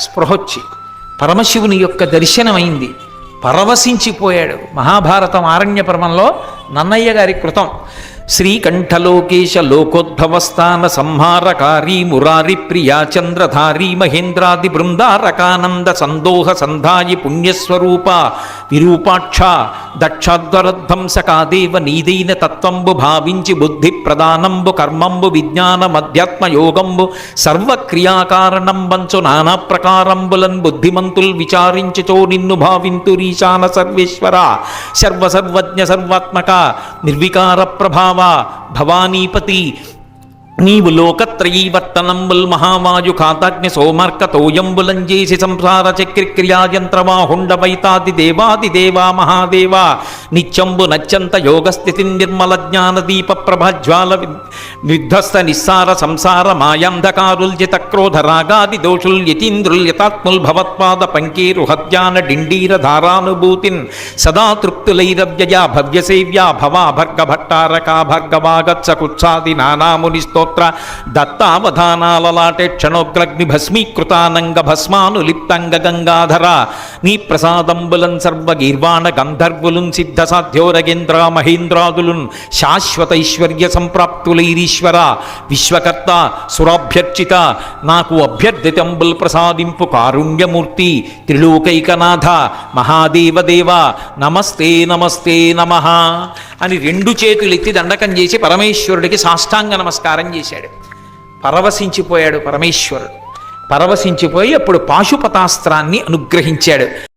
స్పృహొచ్చి పరమశివుని యొక్క దర్శనమైంది. పరవశించిపోయాడు మహాభారతం ఆరణ్య పర్వంలో నన్నయ్య గారి కృతం. శ్రీకంఠలోకేశ లోకోద్భవస్థాన సంహారకారీ మురారి ప్రియా చంద్రధారీ మహేంద్రాది బృందారకానంద సందోహ సంధాయి పుణ్యస్వరూప విరూపాక్ష దక్షాధ్వరధ్వంసకాదేవ నీదైన తత్వంబు భావించి బుద్ధి ప్రదానంబు కర్మంబు విజ్ఞానమధ్యాత్మ యోగంబు సర్వక్రియాకారణం వంచు నానా ప్రకారంబులన్ బుద్ధిమంతుల్ విచారించుచో నిన్ను భావింతు రీశాన సర్వేశ్వర. సర్వసర్వజ్ఞ సర్వాత్మక నిర్వికార ప్రభావ మహావా భవానీపతి. నీవు లోకత్రయీవర్తనంబుల్ మహావాయు ఖాతాజ్ఞ సోమర్కతోయంబులంజేసి సంసార చక్రిక్రియాయంత్రమా క్రియాయంత్రవాహుండ దేవాది దేవా మహాదేవా. నిత్యంబు నత్యంత యోగస్థితి నిర్మల జ్ఞానదీప ప్రభజ్వాల విధ్వస్త నిస్సార సంసార మాయాంధకారుల్జిత క్రోధ రాగాది దోషుల్ యతీంద్రుల్యతాత్ముల్ భవత్పాద పంకీరు హత్యాన డిండీర ధారానుభూతిన్ సదా తృప్తులైరవ్యయా భవ్యసేవ్యా భవా భర్గ భట్టారకా భర్గవాగత్స కుత్సాది నానాముని స్తోత్ర దత్తావధానాలలాటే క్షణోగ్రగ్ని భస్మీకృతానంగ భస్మానులిప్తంగ గంగాధర నీ ప్రసాదంబులన్ సర్వగీర్వాణ గంధర్వులున్ సిద్ధ సాధ్యోరగేంద్ర మహేంద్రాదులున్ శాశ్వతైశ్వర్య ఈశ్వర విశ్వకర్త సురాభ్యర్చిత నాకు అభ్యర్థితంబుల్ ప్రసాదింపు కారుణ్యమూర్తి త్రిలోకైకనాథ మహాదేవదేవ నమస్తే నమస్తే నమ అని రెండు చేతులు ఎత్తి దండకం చేసి పరమేశ్వరుడికి సాష్టాంగ నమస్కారం చేశాడు. పరవశించిపోయాడు పరమేశ్వరుడు. పరవశించిపోయి అప్పుడు పాశుపతాస్త్రాన్ని అనుగ్రహించాడు.